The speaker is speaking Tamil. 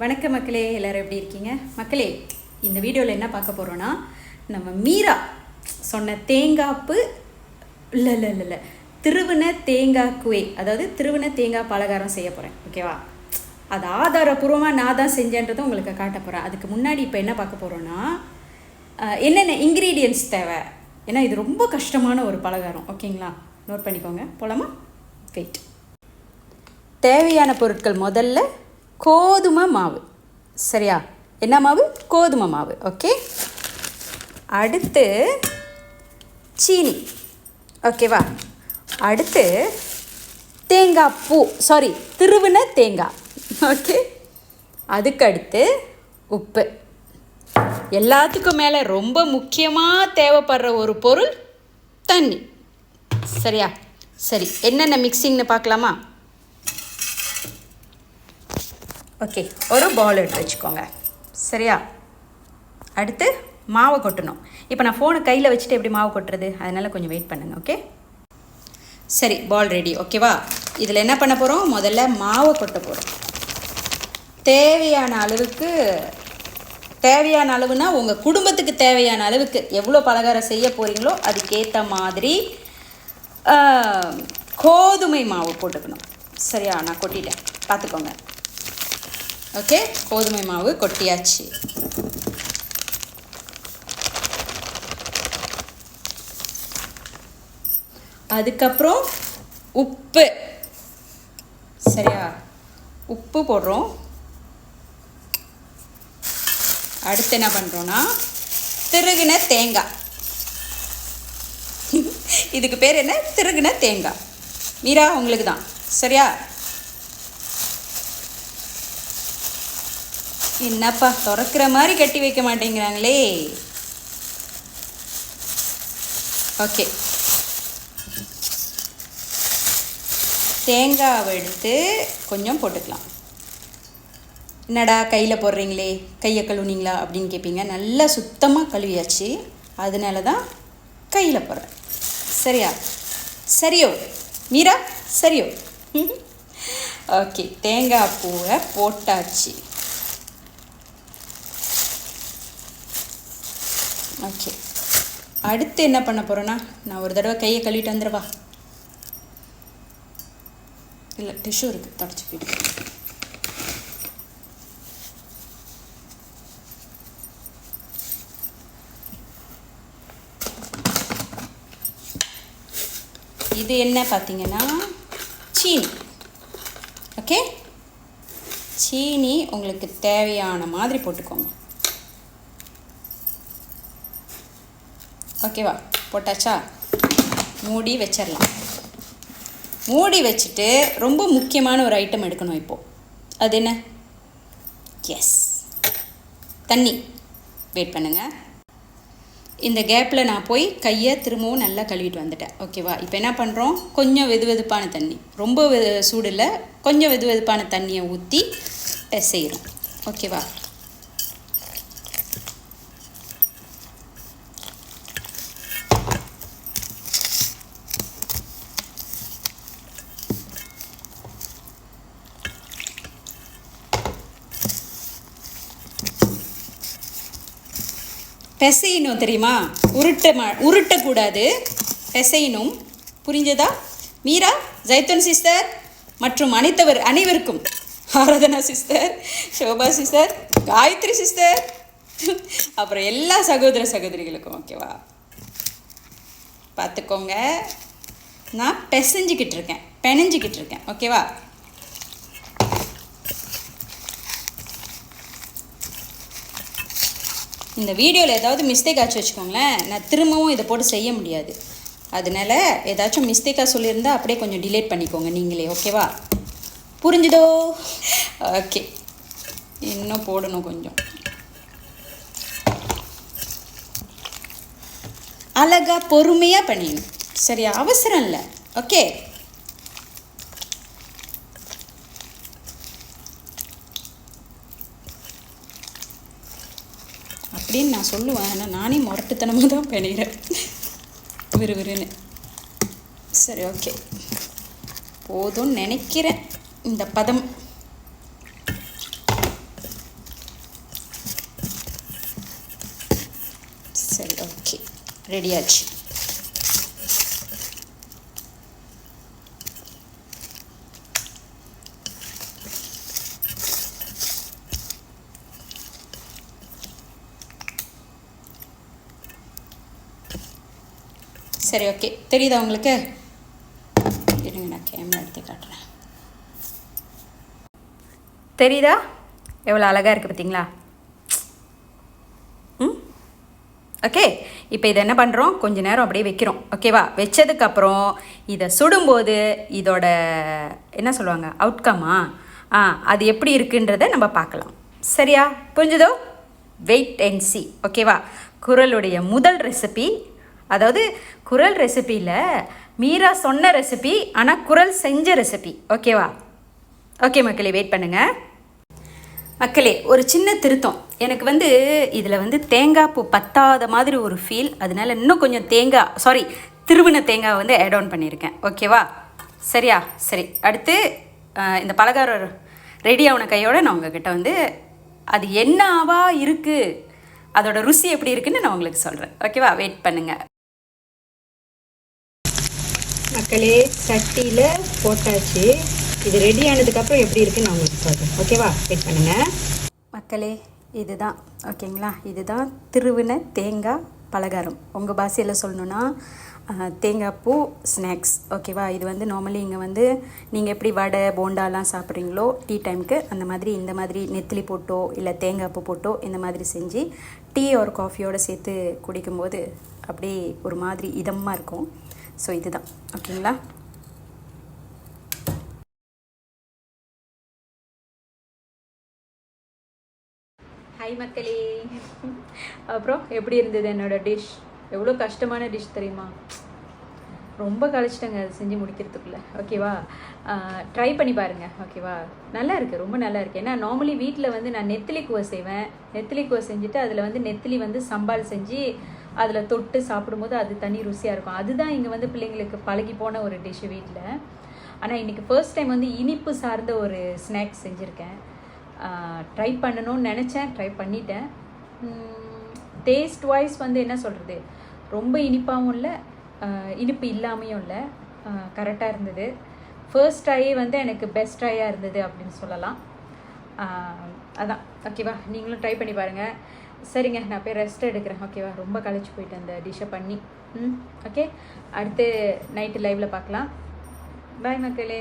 வணக்க மக்களே எல்லோரும் எப்படி இருக்கீங்க? மக்களே இந்த வீடியோவில் என்ன பார்க்க போகிறோன்னா நம்ம மீரா சொன்ன தேங்காப்பு இல்லை இல்லை இல்லை இல்லை திருவின தேங்காய் குவே அதாவது திருவின தேங்காய் பலகாரம் செய்ய போகிறேன் ஓகேவா அது ஆதாரபூர்வமாக நான் தான் செஞ்சேன்றதை உங்களுக்கு காட்ட போகிறேன் அதுக்கு முன்னாடி இப்போ என்ன பார்க்க போகிறோன்னா என்னென்ன இன்க்ரீடியன்ஸ் தேவை? ஏன்னா இது ரொம்ப கஷ்டமான ஒரு பலகாரம் ஓகேங்களா நோட் பண்ணிக்கோங்க. போலாமா? வெயிட் தேவையான பொருட்கள் முதல்ல கோதுமை மாவு. சரியா? என்ன மாவு? கோதுமை மாவு. ஓகே? அடுத்து சீனி. ஓகேவா அடுத்து தேங்காய் பூ. சாரி திருவின தேங்காய். ஓகே? அதுக்கு அடுத்து உப்பு. எல்லாத்துக்கும் மேலே ரொம்ப முக்கியமாக தேவைப்படுற ஒரு பொருள் தண்ணி. சரியா? சரி என்னென்ன மிக்சிங்னு பார்க்கலாமா? ஓகே ஒரு பால் எடுத்து வச்சுக்கோங்க. சரியா? அடுத்து மாவை கொட்டணும். இப்போ நான் ஃபோனை கையில் வச்சுட்டு எப்படி மாவு கொட்டுறது? அதனால் கொஞ்சம் வெயிட் பண்ணுங்கள் ஓகே சரி பால் ரெடி ஓகேவா இதில் என்ன பண்ண போகிறோம் முதல்ல மாவை கொட்ட போகிறோம் தேவையான அளவுக்கு தேவையான அளவுனா உங்கள் குடும்பத்துக்கு தேவையான அளவுக்கு எவ்வளோ பலகாரம் செய்ய போகிறீங்களோ அதுக்கேற்ற மாதிரி கோதுமை மாவு போட்டுக்கணும். சரியா? நான் கொட்டிட்டேன். பார்த்துக்கோங்க. ஓகே கோதுமை மாவு கொட்டியாச்சு. அதுக்கப்புறம் உப்பு. சரியா? உப்பு போடுறோம். அடுத்து என்ன பண்ணுறோன்னா திருகின தேங்காய். இதுக்கு பேர் என்ன? திருகின தேங்காய். மீரா உங்களுக்கு தான் சரியா? என்னப்பா திறக்கிற மாதிரி கட்டி வைக்க மாட்டேங்கிறாங்களே. ஓகே. தேங்காவை எடுத்து கொஞ்சம் போட்டுக்கலாம். என்னடா கையில் போடுறீங்களே கையை கழுவுனீங்களா அப்படின்னு கேட்பீங்க நல்லா சுத்தமாக கழுவியாச்சு. அதனால தான் கையில் போடுறேன். சரியா? சரியோ? மீரா சரியோ? ஓகே தேங்காய் பூவை போட்டாச்சு. ஓகே அடுத்து என்ன பண்ண போகிறேன்னா நான் ஒரு தடவை கையை கழுவிட்டு வந்துடுவா இல்லை டிஷ்யூ இருக்குது தொடச்சிக்கிட்டு இது என்ன பார்த்தீங்கன்னா சீனி. ஓகே சீனி உங்களுக்கு தேவையான மாதிரி போட்டுக்கோங்க. ஓகேவா போட்டாச்சா? மூடி வச்சிடலாம். மூடி வச்சுட்டு ரொம்ப முக்கியமான ஒரு ஐட்டம் எடுக்கணும் இப்போது அது என்ன? எஸ் தண்ணி. வெயிட் பண்ணுங்கள் இந்த கேப்பில் நான் போய் கையை திரும்பவும் நல்லா கழுவிட்டு வந்துட்டேன். ஓகேவா இப்போ என்ன பண்ணுறோம் கொஞ்சம் வெது வெதுப்பான தண்ணி. ரொம்ப வெ- கொஞ்சம் வெது வெதுப்பான தண்ணியை ஊற்றி செய்கிறோம் ஓகேவா பெசையணும் தெரியுமா? உருட்ட மா உருட்டக்கூடாது. பெசையணும். புரிஞ்சதா? மீரா ஜெயத்தன் சிஸ்டர் மற்றும் அனைத்தவர் அனைவருக்கும். Aradhana sister Sobha sister Gayathri sister அப்புறம் எல்லா சகோதர சகோதரிகளுக்கும் ஓகேவா பார்த்துக்கோங்க. நான் பெசஞ்சிக்கிட்டு இருக்கேன். பெனஞ்சிக்கிட்டு இருக்கேன். ஓகேவா இந்த வீடியோவில் ஏதாவது மிஸ்டேக் ஆச்சு வச்சுக்கோங்களேன் நான் திரும்பவும் இதை போட்டு செய்ய முடியாது. அதனால ஏதாச்சும் மிஸ்டேக்காக சொல்லியிருந்தா அப்படியே கொஞ்சம் டிலேட் பண்ணிக்கோங்க நீங்களே ஓகேவா புரிஞ்சுதோ? ஓகே இன்னும் போடணும் கொஞ்சம். அழகா பொறுமையாக பண்ணிடணும். சரியா? அவசரம் இல்லை. ஓகே அப்படின்னு நான் சொல்லுவேன். ஆனால் நானே முரட்டுத்தனமாக தான் பண்ணிக்கிறேன் விறு விறுன்னு. சரி ஓகே. போதும்னு நினைக்கிறேன். இந்த பதம். சரி ஓகே. ரெடியாச்சு. சரி ஓகே தெரியுதா உங்களுக்கு? இருங்க நான் கேமரா எடுத்து காட்டுறேன். தெரியுதா? எவ்வளோ அழகாக இருக்குது பார்த்தீங்களா ம்? ஓகே இப்போ இதை என்ன பண்ணுறோம் கொஞ்ச நேரம் அப்படியே வைக்கிறோம். ஓகேவா வச்சதுக்கப்புறம் இதை சுடும்போது இதோட என்ன சொல்லுவாங்க? அவுட்கம்மா ஆ? அது எப்படி இருக்குன்றதை நம்ம பார்க்கலாம். சரியா? புரிஞ்சுதோ? வெயிட் அண்ட் சி ஓகேவா குரலுடைய முதல் ரெசிபி அதாவது குரல் ரெசிபியில் மீரா சொன்ன ரெசிபி ஆனால் குரல் செஞ்ச ரெசிபி. ஓகேவா ஓகே மக்களே வெயிட் பண்ணுங்கள் மக்களே ஒரு சின்ன திருத்தம். எனக்கு வந்து இதில் வந்து தேங்காய் பூ பத்தாத மாதிரி ஒரு ஃபீல் அதனால இன்னும் கொஞ்சம் தேங்காய் சாரி திருவின தேங்காய் வந்து ஆட் ஆன் பண்ணியிருக்கேன். ஓகேவா சரியா? சரி. அடுத்து இந்த பலகாரம் ரெடி ஆன கையோட நான் உங்ககிட்ட வந்து அது என்னவா இருக்குது அதோட ருசி எப்படி இருக்குன்னு நான் உங்களுக்கு சொல்கிறேன் ஓகேவா வெயிட் பண்ணுங்கள் மக்களே சட்டியில் போட்டாச்சு. இது ரெடி ஆனதுக்கப்புறம் எப்படி இருக்குன்னு நான் உங்களுக்கு சொல்கிறேன் ஓகேவா வெயிட் பண்ணுங்கள் மக்களே இதுதான். ஓகேங்களா இதுதான் திருவின தேங்காய் பலகாரம். உங்கள் பாஷையில் சொல்லணுன்னா தேங்காய் பூ ஸ்நாக்ஸ் ஓகேவா இது வந்து நார்மலி இங்கே வந்து நீங்கள் எப்படி வடை போண்டாலாம் சாப்பிட்றீங்களோ டீ டைமுக்கு அந்த மாதிரி இந்த மாதிரி நெத்திலி போட்டோ இல்லை தேங்காய் பூ போட்டோ இந்த மாதிரி செஞ்சு டீ ஒரு காஃபியோடு சேர்த்து குடிக்கும்போது அப்படியே ஒரு மாதிரி இதமாக இருக்கும். ஸோ இதுதான். ஓகேங்களா? ஹாய் மக்களே. அப்புறம் எப்படி இருந்தது என்னோட டிஷ் எவ்வளோ கஷ்டமான டிஷ் தெரியுமா? ரொம்ப கழிச்சிட்டங்க அது செஞ்சு முடிக்கிறதுக்குள்ள. ஓகேவா? ட்ரை பண்ணி பாருங்கள் ஓகேவா? நல்லா இருக்குது ரொம்ப நல்லா இருக்குது ஏன்னா நார்மலி வீட்டில் வந்து நான் நெத்திலி கூவை செய்வேன். நெத்திலி கூவை செஞ்சுட்டு அதில் வந்து நெத்திலி வந்து சம்பால் செஞ்சு அதில் தொட்டு சாப்பிடும்போது அது தனி ருசியாக இருக்கும். அதுதான் இங்கே வந்து பிள்ளைங்களுக்கு பழகி போன ஒரு டிஷ்ஷு வீட்டில் ஆனால் இன்றைக்கி ஃபர்ஸ்ட் டைம் வந்து இனிப்பு சார்ந்த ஒரு ஸ்நாக்ஸ் செஞ்சுருக்கேன். ட்ரை பண்ணணும்னு நினச்சேன் ட்ரை பண்ணிட்டேன். டேஸ்ட் வைஸ் வந்து என்ன சொல்கிறது ரொம்ப இனிப்பாகவும் இல்லை இனிப்பு இல்லாமையும் இல்லை. கரெக்டாக இருந்தது. ஃபர்ஸ்ட் ட்ரையே வந்து எனக்கு பெஸ்ட் ட்ரையாக இருந்தது அப்படின்னு சொல்லலாம். அதான். ஓகேவா நீங்களும் ட்ரை பண்ணி பாருங்கள் சரிங்க நான் போய் ரெஸ்ட் எடுக்கிறேன். ஓகேவா ரொம்ப கழிச்சு போயிட்டேன் அந்த டிஷ்ஷை பண்ணி. ம் ஓகே அடுத்து நைட்டு லைவில் பார்க்கலாம். பாய் மக்களே.